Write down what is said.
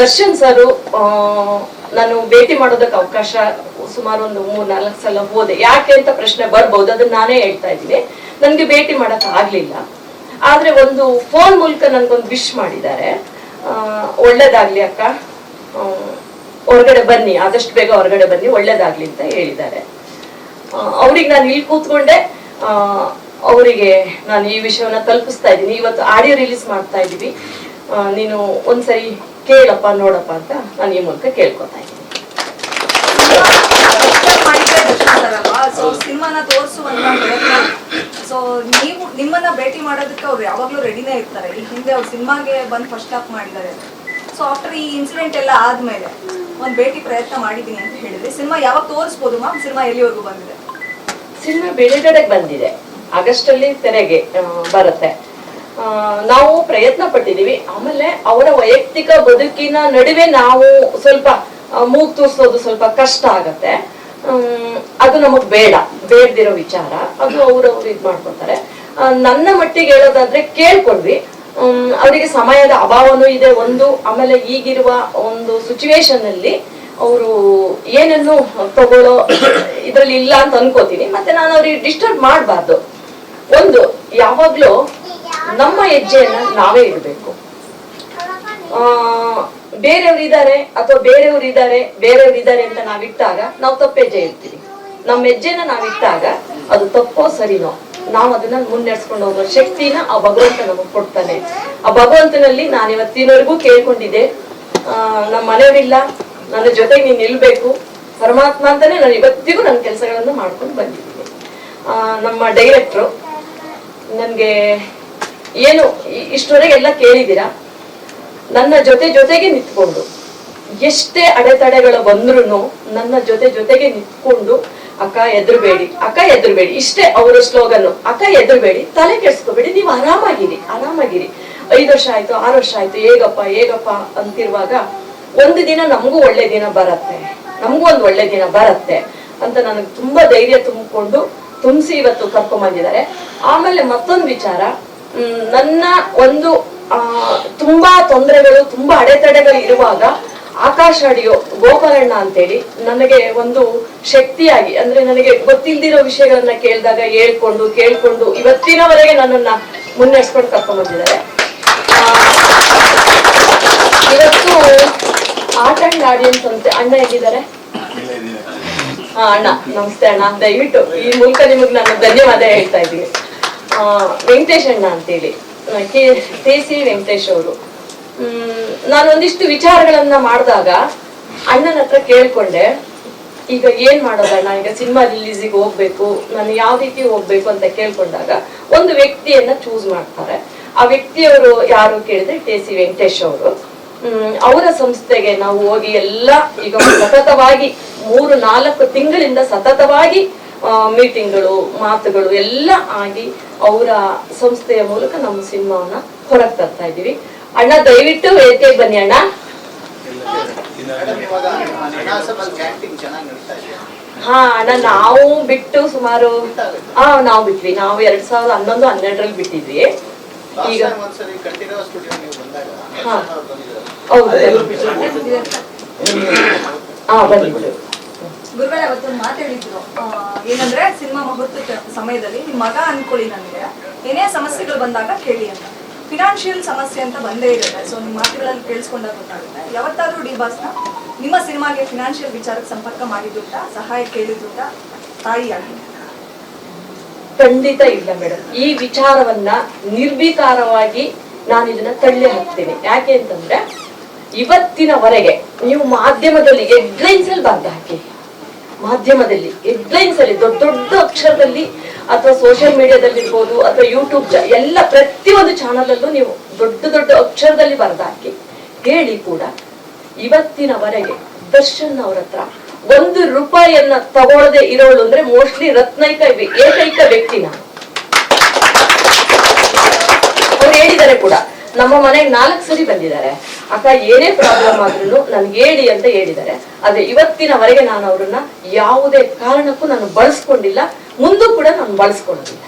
ದರ್ಶನ್ ಸರು ನಾನು ಭೇಟಿ ಮಾಡೋದಕ್ಕೆ ಅವಕಾಶ ಸುಮಾರು ಒಂದು ಮೂರ್ ನಾಲ್ಕು ಸಲ ಹೋದೆ. ಯಾಕೆ ಅಂತ ಪ್ರಶ್ನೆ ಬರ್ಬೋದು, ಅದನ್ನ ನಾನೇ ಹೇಳ್ತಾ ಇದ್ದೀನಿ. ನನ್ಗೆ ಭೇಟಿ ಮಾಡಕ್ ಆಗ್ಲಿಲ್ಲ. ಆದ್ರೆ ಒಂದು ಫೋನ್ ಮೂಲಕ ನನ್ಗೊಂದು ವಿಶ್ ಮಾಡಿದ್ದಾರೆ. ಒಳ್ಳೇದಾಗ್ಲಿ ಅಕ್ಕ. ಹೊರಗಡೆ ಬನ್ನಿ, ಆದಷ್ಟು ಬೇಗ ಹೊರಗಡೆ ಬನ್ನಿ, ಒಳ್ಳೇದಾಗ್ಲಿ ಅಂತ ಹೇಳಿದ್ದಾರೆ. ಅವ್ರಿಗೆ ನಾನು ಇಲ್ಲಿ ಕೂತ್ಕೊಂಡೆ. ಅವರಿಗೆ ನಾನು ಈ ವಿಷಯವನ್ನ ತಲುಪಿಸ್ತಾ ಇದ್ದೀನಿ. ಇವತ್ತು ಆಡಿಯೋ ರಿಲೀಸ್ ಮಾಡ್ತಾ ಇದ್ದೀವಿ. ನೀನು ಒಂದ್ಸರಿ ಕೇಳಪ್ಪ ನೋಡಪ್ಪ ಅಂತ ನಾನು ಈ ಮೂಲಕ ಕೇಳ್ಕೊತಾ ಇದ್ದೀನಿ. ಸೊ ಸಿನಿಮಾನ ತೋರಿಸುವಂತ ಪ್ರಯತ್ನ. ಸೊ ನೀವು ನಿಮ್ಮನ್ನ ಭೇಟಿ ಮಾಡೋದಕ್ಕೆ ಅವ್ರು ಯಾವಾಗ್ಲೂ ರೆಡಿನೇ ಇರ್ತಾರೆ. ಈ ಹಿಂದೆ ಅವ್ರು ಸಿನಿಮಾಗೆ ಬಂದು ಫಸ್ಟ್ ಸ್ಟಾಪ್ ಮಾಡಿದ್ದಾರೆ. ಸೊ ಆಫ್ಟರ್ ಈ ಇನ್ಸಿಡೆಂಟ್ ಎಲ್ಲ ಆದ್ಮೇಲೆ ಒಂದು ಭೇಟಿ ಪ್ರಯತ್ನ ಮಾಡಿದ್ದೀನಿ ಅಂತ ಹೇಳಿದ್ರೆ ಸಿನಿಮಾ ಯಾವಾಗ ತೋರಿಸ್ಬೋದು ಮ್ಯಾಮ್ ಸಿನಿಮಾ ಎಲ್ಲಿವರೆಗೂ ಬಂದಿದೆ? ಸಿನಿಮಾ ಬಿಡುಗಡೆಗೆ ಬಂದಿದೆ. ಆಗಸ್ಟ್ ಅಲ್ಲಿ ತೆರೆಗೆ ಬರುತ್ತೆ. ನಾವು ಪ್ರಯತ್ನ ಪಟ್ಟಿದೀವಿ ಆಮೇಲೆ ಅವರ ವೈಯಕ್ತಿಕ ಬದುಕಿನ ನಡುವೆ ನಾವು ಸ್ವಲ್ಪ ಮೂಗ್ ತೂರ್ಸೋದು ಸ್ವಲ್ಪ ಕಷ್ಟ ಆಗತ್ತೆ. ಅದು ನಮಗ್ ಬೇಡ. ಬೇಡದಿರೋ ವಿಚಾರ. ಅದು ಅವ್ರವ್ರು ಇದ್ ಮಾಡ್ಕೊತಾರೆ ನನ್ನ ಮಟ್ಟಿಗೆ ಹೇಳೋದಾದ್ರೆ ಕೇಳ್ಕೊಳ್ವಿ. ಅವರಿಗೆ ಸಮಯದ ಅಭಾವನೂ ಇದೆ ಒಂದು. ಆಮೇಲೆ ಈಗಿರುವ ಒಂದು ಸಿಚುವೇಶನ್ ಅಲ್ಲಿ ಅವರು ಏನನ್ನು ತಗೊಳ್ಳೋ ಇದ್ರಲ್ಲಿ ಇಲ್ಲ ಅಂತ ಅನ್ಕೋತೀನಿ. ಮತ್ತೆ ನಾನು ಅವ್ರಿಗೆ ಡಿಸ್ಟರ್ಬ್ ಮಾಡಬಾರ್ದು. ಒಂದು, ಯಾವಾಗ್ಲೂ ನಮ್ಮ ಹೆಜ್ಜೆಯನ್ನ ನಾವೇ ಇಡಬೇಕು. ಆ ಬೇರೆಯವ್ರು ಇದ್ದಾರೆ ಅಥವಾ ಬೇರೆಯವ್ರು ಇದ್ದಾರೆ ಬೇರೆಯವ್ರು ಇದ್ದಾರೆ ಅಂತ ನಾವ್ ಇಟ್ಟಾಗ ನಾವು ತಪ್ಪು ಹೆಜ್ಜೆ ಇಡ್ತೀವಿ. ನಮ್ಮ ಹೆಜ್ಜೆನ ನಾವ್ ಇಟ್ಟಾಗ ಅದು ತಪ್ಪೋ ಸರಿನೋ, ನಾವು ಅದನ್ನ ಮುನ್ನಡೆಸ್ಕೊಂಡು ಹೋಗೋ ಶಕ್ತಿನ ಆ ಭಗವಂತ ನಮಗೆ ಕೊಡ್ತಾನೆ. ಆ ಭಗವಂತನಲ್ಲಿ ನಾನು ಇವತ್ತಿನವರೆಗೂ ಕೇಳ್ಕೊಂಡಿದ್ದೆ ನಮ್ಮ ಮನೆಯವರಿಲ್ಲ, ನನ್ನ ಜೊತೆ ನೀನ್ ನಿಲ್ಬೇಕು, ಪರಮಾತ್ಮ ಅಂತಾನೆ ನಾನು ಇವತ್ತಿಗೂ ನನ್ನ ಕೆಲಸಗಳನ್ನು ಮಾಡ್ಕೊಂಡು ಬಂದಿದ್ದೀನಿ. ನಮ್ಮ ಡೈರೆಕ್ಟ್ರು ನನ್ಗೆ ಏನು ಇಷ್ಟವರೆಗೆ ಎಲ್ಲ ಕೇಳಿದ್ದೀರಾ? ನನ್ನ ಜೊತೆ ಜೊತೆಗೆ ನಿಂತ್ಕೊಂಡು, ಎಷ್ಟೇ ಅಡೆತಡೆಗಳು ಬಂದ್ರು ನನ್ನ ಜೊತೆ ಜೊತೆಗೆ ನಿಂತ್ಕೊಂಡು, ಅಕ್ಕ ಎದುರುಬೇಡಿ ಅಕ್ಕ ಎದುರುಬೇಡಿ, ಇಷ್ಟೇ ಅವರ ಸ್ಲೋಗನ್ ಅಕ್ಕ ಎದುರುಬೇಡಿ, ತಲೆ ಕೆಡ್ಸ್ಕೋಬೇಡಿ, ನೀವು ಆರಾಮಾಗಿರಿ ಆರಾಮಾಗಿರಿ. ಐದು ವರ್ಷ ಆಯ್ತು, ಆರು ವರ್ಷ ಆಯ್ತು, ಹೇಗಪ್ಪ ಹೇಗಪ್ಪ ಅಂತಿರುವಾಗ ಒಂದು ದಿನ ನಮಗೂ ಒಳ್ಳೆ ದಿನ ಬರತ್ತೆ, ನಮಗೂ ಒಂದು ಒಳ್ಳೆ ದಿನ ಬರತ್ತೆ ಅಂತ ನನಗೆ ತುಂಬಾ ಧೈರ್ಯ ತುಂಬಿಕೊಂಡು, ತುಂಬಿಸಿ ಇವತ್ತು ಕರ್ಕೊಂಡ್ ಬಂದಿದ್ದಾರೆ ಆಮೇಲೆ ಮತ್ತೊಂದು ವಿಚಾರ ನನ್ನ ಒಂದು ಆ, ತುಂಬಾ ತೊಂದರೆಗಳು ತುಂಬಾ ಅಡೆತಡೆಗಳು ಇರುವಾಗ ಆಕಾಶ ಅಡಿಯೋ ಗೋಪಾಲಣ್ಣ ಅಂತೇಳಿ ನನಗೆ ಒಂದು ಶಕ್ತಿಯಾಗಿ ಅಂದ್ರೆ ನನಗೆ ಗೊತ್ತಿಲ್ದಿರೋ ವಿಷಯಗಳನ್ನ ಕೇಳಿದಾಗ ಹೇಳ್ಕೊಂಡು ಕೇಳ್ಕೊಂಡು ಇವತ್ತಿನವರೆಗೆ ನನ್ನನ್ನ ಮುನ್ನಡೆಸ್ಕೊಂಡು ಕರ್ಕೊಂಡು ಬಂದಿದ್ದಾರೆ. ಇವತ್ತು ಆರ್ಟ್ ಅಂಡ್ ಆಡಿಯನ್ಸ್ ಅಂತ ಅಣ್ಣ ಹೇಗಿದ್ದಾರೆ ಹಾ ಅಣ್ಣ ನಮಸ್ತೆ ಅಣ್ಣ. ದಯವಿಟ್ಟು ಈ ಮೂಲಕ ನಿಮಗೆ ನಾನು ಧನ್ಯವಾದ ಹೇಳ್ತಾ ಇದ್ದೀನಿ. ವೆಂಕಟೇಶ್ ಅಣ್ಣ ಅಂತೇಳಿ. ಕೆ ಕೆ ಸಿ ವೆಂಕಟೇಶ್ ಅವರು. ನಾನು ಒಂದಿಷ್ಟು ವಿಚಾರಗಳನ್ನ ಮಾಡಿದಾಗ ಅಣ್ಣನ ಹತ್ರ ಕೇಳ್ಕೊಂಡೆ. ಈಗ ಏನ್ ಮಾಡೋದಣ್ಣ ಈಗ ಸಿನಿಮಾ ರಿಲೀಸಿಗೆ ಹೋಗ್ಬೇಕು, ನಾನು ಯಾವ ರೀತಿ ಹೋಗ್ಬೇಕು ಅಂತ ಕೇಳ್ಕೊಂಡಾಗ ಒಂದು ವ್ಯಕ್ತಿಯನ್ನ ಚೂಸ್ ಮಾಡ್ತಾರೆ. ಆ ವ್ಯಕ್ತಿಯವರು ಯಾರು ಕೇಳಿದ್ರೆ ಕೆ ಸಿ ವೆಂಕಟೇಶ್ ಅವರು. ಅವರ ಸಂಸ್ಥೆಗೆ ನಾವು ಹೋಗಿ ಎಲ್ಲ ಈಗ ಸತತವಾಗಿ ಮೂರು ನಾಲ್ಕು ತಿಂಗಳಿಂದ ಸತತವಾಗಿ ಮೀಟಿಂಗ್ಗಳು ಮಾತುಗಳು ಎಲ್ಲ ಆಗಿ ಅವರ ಸಂಸ್ಥೆಯ ಮೂಲಕ ನಮ್ಮ ಸಿನಿಮಾವನ್ನ ಹೊರಗೆ ತರ್ತಾ ಇದೀವಿ ಅಣ್ಣ, ದಯವಿಟ್ಟು ವೇದಿಕೆಗೆ ಬನ್ನಿ ಅಣ್ಣ. ಹಾ, ಅಣ್ಣ, ನಾವು ಬಿಟ್ಟು ಸುಮಾರು, ಹಾ, ನಾವು ಬಿಟ್ವಿ. ನಾವು ಎರಡ್ ಸಾವಿರದ ಹನ್ನೊಂದು, ಹನ್ನೆರಡರಲ್ಲಿ ಬಿಟ್ಟಿದ್ವಿ. ಈಗ ಹೌದು ಹಾ ಬಂದಿದ್ರು ಗುರುಗಳೇ ಅವತ್ತೊಂದು ಮಾತಾಡಿದ್ರು ಹೇಳಿದ್ರು. ಏನಂದ್ರೆ ಸಿನಿಮಾ ಮುಹೂರ್ತದ ಸಮಯದಲ್ಲಿ ನಿಮ್ ಮಗ ಅನ್ಕೊಳ್ಳಿ ನನಗೆ ಏನೇ ಸಮಸ್ಯೆಗಳು ಬಂದಾಗ ಕೇಳಿ ಅಂತ. ಫಿನಾನ್ಷಿಯಲ್ ಸಮಸ್ಯೆ ಅಂತ ಬಂದೇ ಇರುತ್ತೆ. ಸೊ ನಿಮ್ಮ ಮಾತುಗಳಲ್ಲಿ ಕೇಳಿಸ್ಕೊಂಡಾಗ ಗೊತ್ತಾಗುತ್ತೆ. ಯಾವತ್ತಾದ್ರೂ ಡಿ ಬಾಸ್ನ ನಿಮ್ಮ ಸಿನಿಮಾಗೆ ಫಿನಾನ್ಷಿಯಲ್ ವಿಚಾರಕ್ಕೆ ಸಂಪರ್ಕ ಮಾಡಿದ್ದುಂಟ ಸಹಾಯ ಕೇಳಿದ್ದುಂಟ ತಾಯಿಯಾಗಿ ಖಂಡಿತ ಇಲ್ಲ ಮೇಡಮ್ ಈ ವಿಚಾರವನ್ನ ನಿರ್ವಿಕಾರವಾಗಿ ನಾನು ಇದನ್ನ ತಳ್ಳಿ ಹಾಕ್ತೇನೆ. ಯಾಕೆ ಅಂತಂದ್ರೆ ಇವತ್ತಿನವರೆಗೆ ನೀವು ಮಾಧ್ಯಮದಲ್ಲಿ ಹೆಡ್ಲೈನ್ಸ್ ಅಲ್ಲಿ ಬರ್ದು ಹಾಕಿ. ಮಾಧ್ಯಮದಲ್ಲಿ ಹೆಡ್ಲೈನ್ಸ್ ಅಲ್ಲಿ ದೊಡ್ಡ ದೊಡ್ಡ ಅಕ್ಷರದಲ್ಲಿ ಅಥವಾ ಸೋಷಿಯಲ್ ಮೀಡಿಯಾದಲ್ಲಿ ಇರ್ಬೋದು ಅಥವಾ ಯೂಟ್ಯೂಬ್ ಎಲ್ಲ ಪ್ರತಿಯೊಂದು ಚಾನಲ್ ಅಲ್ಲೂ ನೀವು ದೊಡ್ಡ ದೊಡ್ಡ ಅಕ್ಷರದಲ್ಲಿ ಬರೆದಾಕಿ ಹೇಳಿ ಕೂಡ ಇವತ್ತಿನವರೆಗೆ ದರ್ಶನ್ ಅವ್ರ ಹತ್ರ ಒಂದು ರೂಪಾಯಿಯನ್ನ ತಗೊಳ್ಳದೆ ಇರೋಳು ಅಂದ್ರೆ ಮೋಸ್ಟ್ಲಿ ರತ್ನೈಕ ಏಕೈಕ ವ್ಯಕ್ತಿ ನಾನು ಅವ್ರು ಹೇಳಿದ್ದಾರೆ ಕೂಡ, ನಮ್ಮ ಮನೆಗೆ ನಾಲ್ಕು ಸರಿ ಬಂದಿದ್ದಾರೆ. ಅಕ್ಕ ಏನೇ ಪ್ರಾಬ್ಲಮ್ ಆದ್ರೂ ನನ್ಗೆ ಹೇಳಿ ಅಂತ ಹೇಳಿದ್ದಾರೆ. ಆದ್ರೆ ಇವತ್ತಿನವರೆಗೆ ನಾನು ಅವ್ರನ್ನ ಯಾವುದೇ ಕಾರಣಕ್ಕೂ ನಾನು ಬಳಸ್ಕೊಂಡಿಲ್ಲ. ಮುಂದೂ ಕೂಡ ನಾನು ಬಳಸ್ಕೊಳ್ಳೋದಿಲ್ಲ.